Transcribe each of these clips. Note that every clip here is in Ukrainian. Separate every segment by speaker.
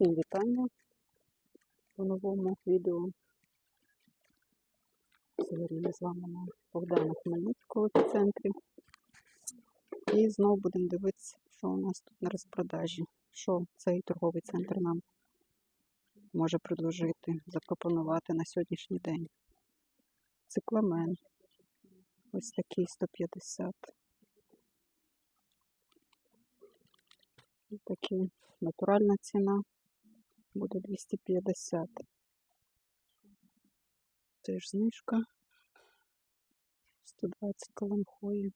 Speaker 1: Всім вітання у новому відео. Сьогодні ми з вами на Богдана Хмельницького в епіцентрі. І знову будемо дивитися, що у нас тут на розпродажі. Що цей торговий центр нам може предложити, запропонувати на сьогоднішній день. Цикламен. Ось такий 150. Ось такий натуральна ціна буде 250. Теж знижка. 120 каламхої.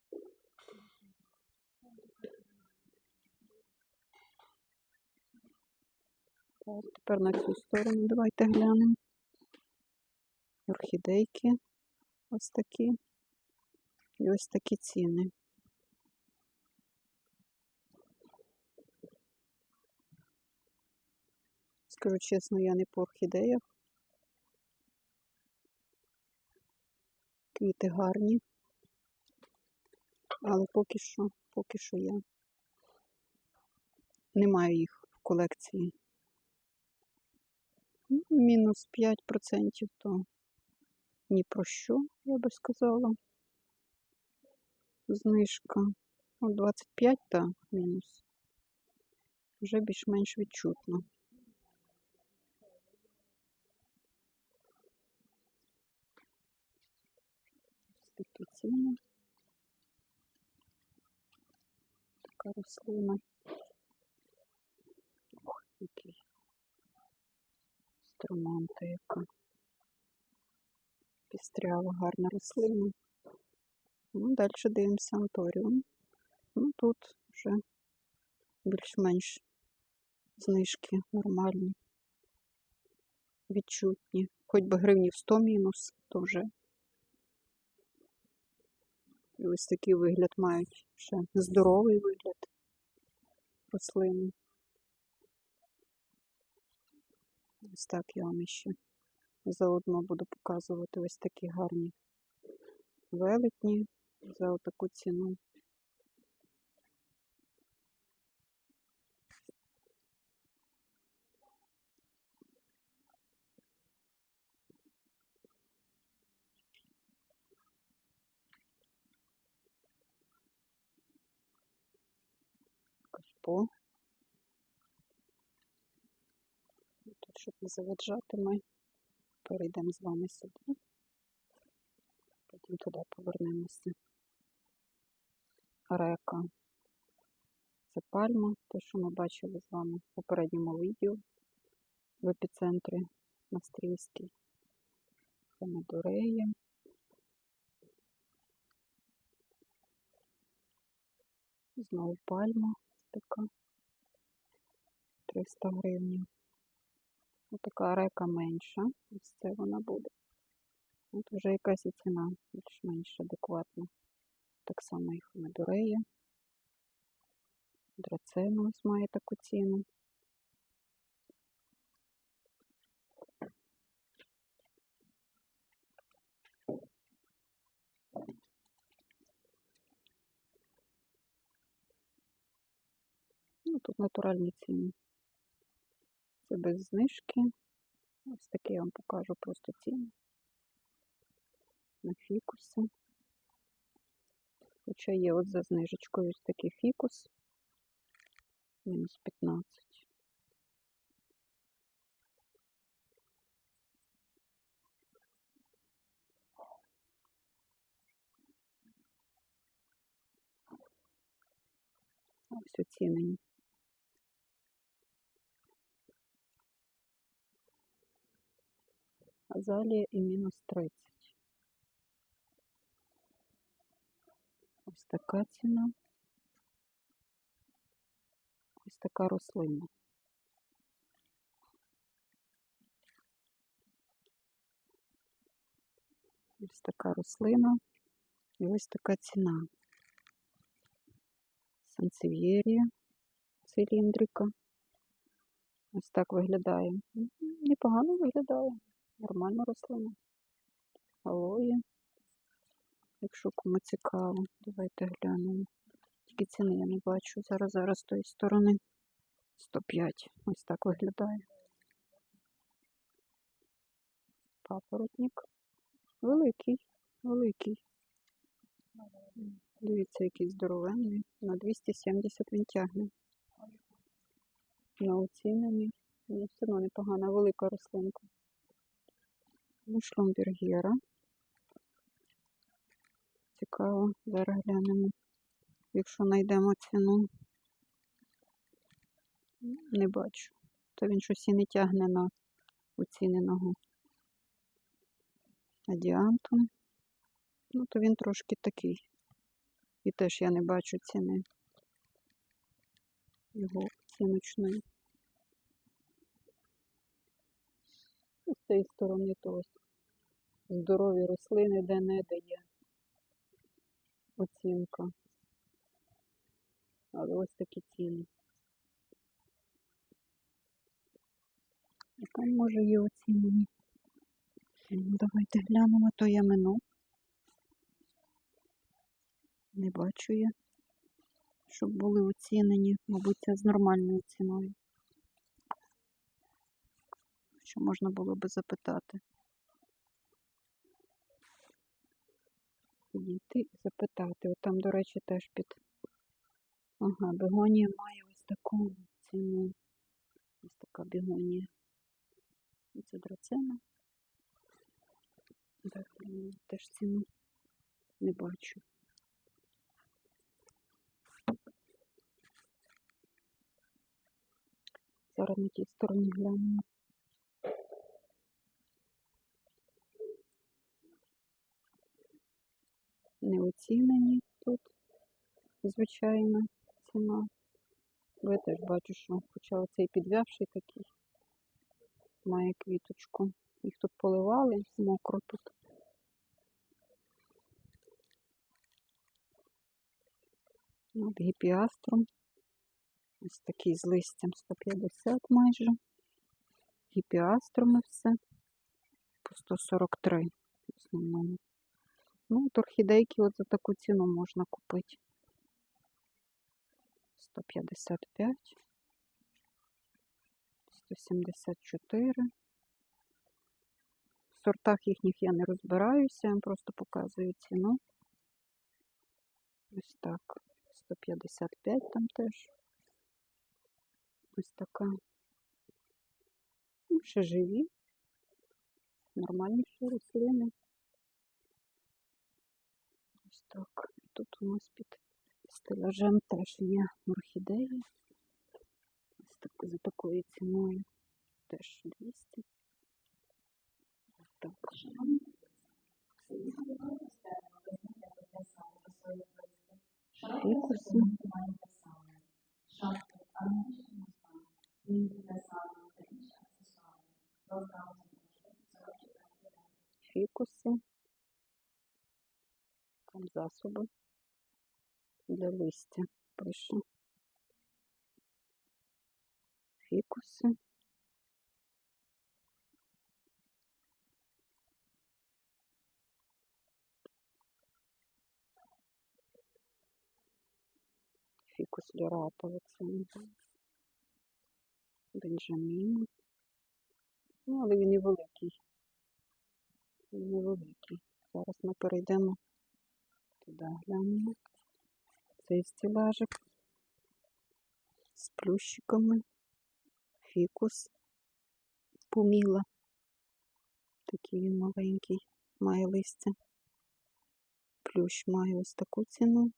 Speaker 1: Так, тепер на цю сторону давайте глянемо. Орхідейки ось такі. І ось такі ціни. Скажу чесно, я не по орхідеях. Квіти гарні. Але поки що, поки що я не маю їх в колекції. Ну, Мінус 5% то ні про що, я би сказала. Знижка. Ну, 25 та мінус. Вже більш-менш відчутно. Такі. Така рослина. Ох, який строманта яка. Пістрява, гарна рослина. Ну, далі дивимося Анторіум. Ну, тут вже більш-менш знижки нормальні, відчутні. Хоч би гривнів 100 мінус, то вже і ось такий вигляд мають ще здоровий вигляд рослини. Ось так я вам іще заодно буду показувати ось такі гарні велетні за отаку ціну. Кашпо. Тут, щоб не заваджати, ми перейдемо з вами сюди. Потім туди повернемося. Река. Це пальма, те, що ми бачили з вами в попередньому відео в епіцентрі на Стрільській. Помидорея. Знову пальма така. 300 гривень. Ось така река менша. Ось це вона буде. От вже якась і ціна більш-менш адекватна. Так само і хомедорея. Драцена ось має таку ціну. Тут натуральні ціни. Це без знижки. Ось такі я вам покажу просто ціни на фікуси. Хоча є от за знижечкою ось такий фікус. Мінус 15. Ось оцінені. Азалія і мінус 30. Ось така ціна. Ось така рослина. Ось така рослина і ось така ціна. Сансев'єрія циліндрика. Ось так виглядає. Непогано виглядає. Нормальна рослина. Алоє. Якщо кому цікаво, давайте глянемо. Тільки ціни я не бачу. Зараз, зараз з тої сторони. 105. Ось так виглядає. Папоротник. Великий, великий. Дивіться, який здоровенний. На 270 він тягне. На оцінений. Ну, все одно непогана, велика рослинка. Мушломбергера. Цікаво, зараз глянемо. Якщо знайдемо ціну. Не бачу. То він щось і не тягне на оціненого адіантум. Ну, то він трошки такий. І теж я не бачу ціни його оціночної. І з цієї сторони то ось здорові рослини, де не де є оцінка. Але ось такі ціни. Яка може є оцінені? Давайте глянемо, то я мину. Не бачу я, щоб були оцінені, мабуть, це з нормальною ціною. Що можна було би запитати. Підійти і запитати. От там, до речі, теж під. Ага, бегонія має ось таку ціну. Ось така бігонія. І Це драцена. Так, теж ціну не бачу. Зараз на тій стороні глянемо. Не оцінені тут, звичайно, ціна. Я теж бачу, що хоча оцей підвявший такий має квіточку. Їх тут поливали, мокро тут. От гіпіаструм. Ось такий з листям 150 майже. Гіпіаструми все. По 143 в основному. Ну, от орхідейки от за таку ціну можна купити. 155. 174. В сортах їхніх я не розбираюся, я вам просто показую ціну. Ось так. 155 там теж. Ось така. Ну, ще живі. Нормальні ще рослини. Так. Тут у нас під стелажем теж є орхідеї. Ось так, за такою ціною. Теж 200. Ось так. Фікуси. Фікуси. Там засоби для листя пише. Фікуси. Фікус ліратовий це. Бенджамін. Ну, але він невеликий. Він невеликий. Зараз ми перейдемо туди, глянемо. Цей стілажик з плющиками. Фікус. Поміла. Такий він маленький, має листя. Плющ має ось таку ціну.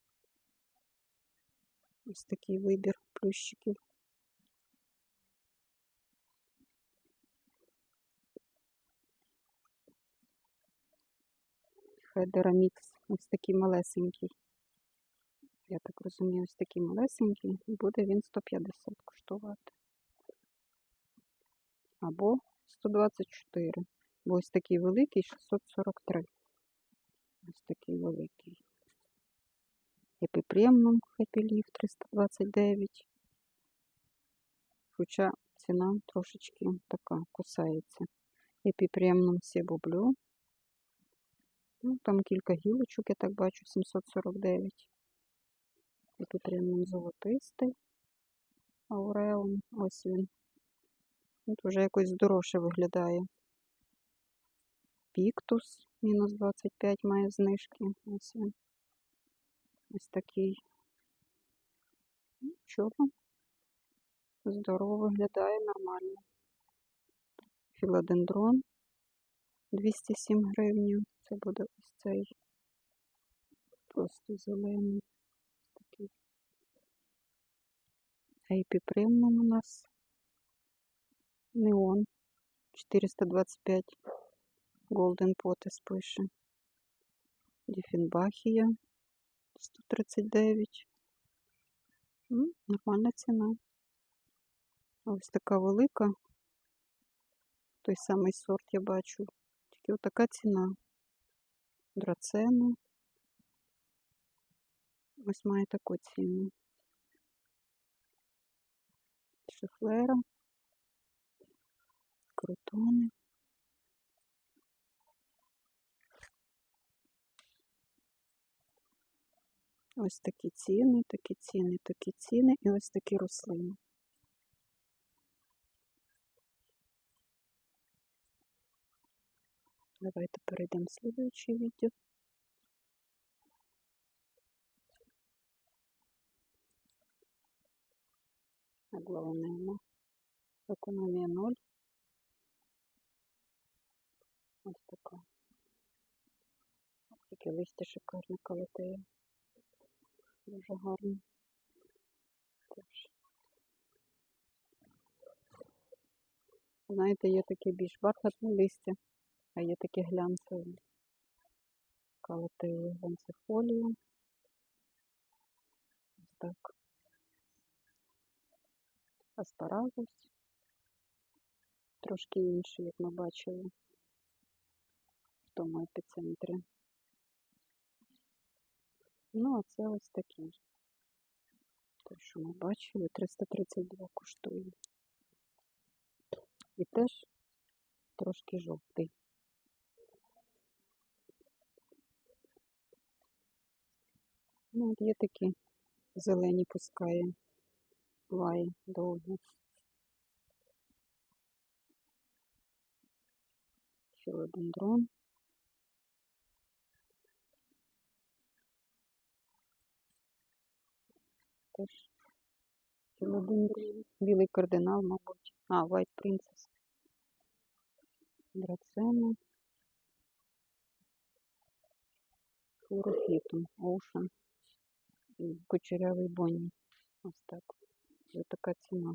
Speaker 1: Ось такий вибір плющиків. Федерамікс. Ось такий малесенький. Я так розумію, ось такий малесенький. Буде він 150 коштувати. Або 124. Бо ось такий великий 643. Ось такий великий. Happy Leaf 329. Хоча ціна трошечки така кусається. Епіпремнум Себублю. Ну, там кілька гілочок, я так бачу, 749. Епіпремнум золотистий. Ауреум, ось він. Тут вже якось дорожче виглядає. Піктус мінус 25 має знижки. Ось він. Ось такий. Нічого. Здорово виглядає нормально. Філодендрон 207 гривень. Це буде ось цей просто зелений. Такий. Ейпіпримум у нас. Неон 425. Голден Потес пише. Діфінбахія 139. Ну, нормальна ціна. Ось така велика. Той самий сорт я бачу. Тільки отака ціна. Драцена. Ось має таку ціну. Шифлера. Крутони. Ось такі ціни, такі ціни, такі ціни і ось такі рослини. Давайте перейдемо в слідуючий відео. Аглаонема. Економія 0. Ось така. Таке листя шикарне калатеє. Дуже гарно. Теж. Знаєте, є таке більш бархатне листя, а є таке глянцеве. Калатеє глянцефолію. Ось так. Аспарагус. Трошки інший, як ми бачили в тому епіцентрі. Ну, а це ось такий. Той, що ми бачили, 332 коштує. І теж трошки жовтий. Ну, от є такі зелені пускає лаї довгі. Філодендрон. Теж філодендрон. Білий кардинал, мабуть. А, White Princess. Драцена. Флорофітум. Оушен. Кучерявий Бонні. Ось так. Ось така ціна.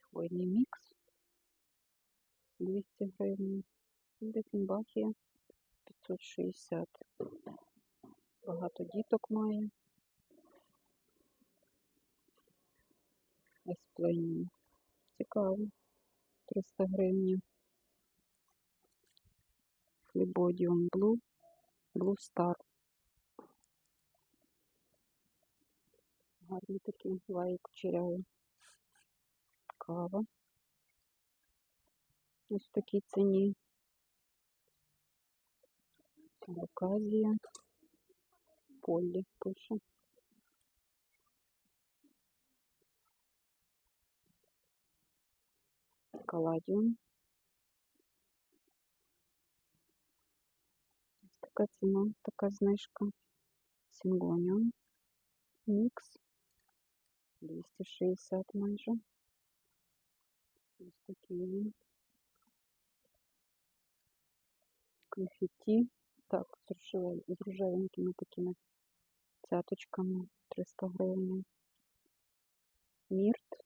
Speaker 1: Хвойний мікс. 200 гривень. Дефінбахія 560. Багато діток має. Есплені. Цікаво. 300 гривень. Хлібодіум Блу. Blue Star. Гарні такі лаї кучеряві. Кава. Ось в такій ціні. Оказія. Полі пише. Каладіум. Така ціна, така знижка. Сінгоніум. Мікс. 260 майже. Ось такий він. Конфетті. Так, з рожевенькими такими цяточками. 300 гривень. Мірт.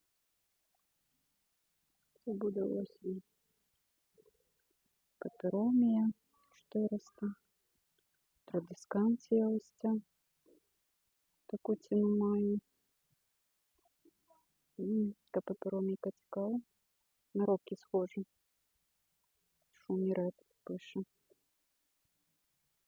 Speaker 1: Це буде ось він. Пеперомія 400. Традисканція ось ця. Таку ціну має. Така пепероміка цікава. На робки схожі. Шумі ред пише.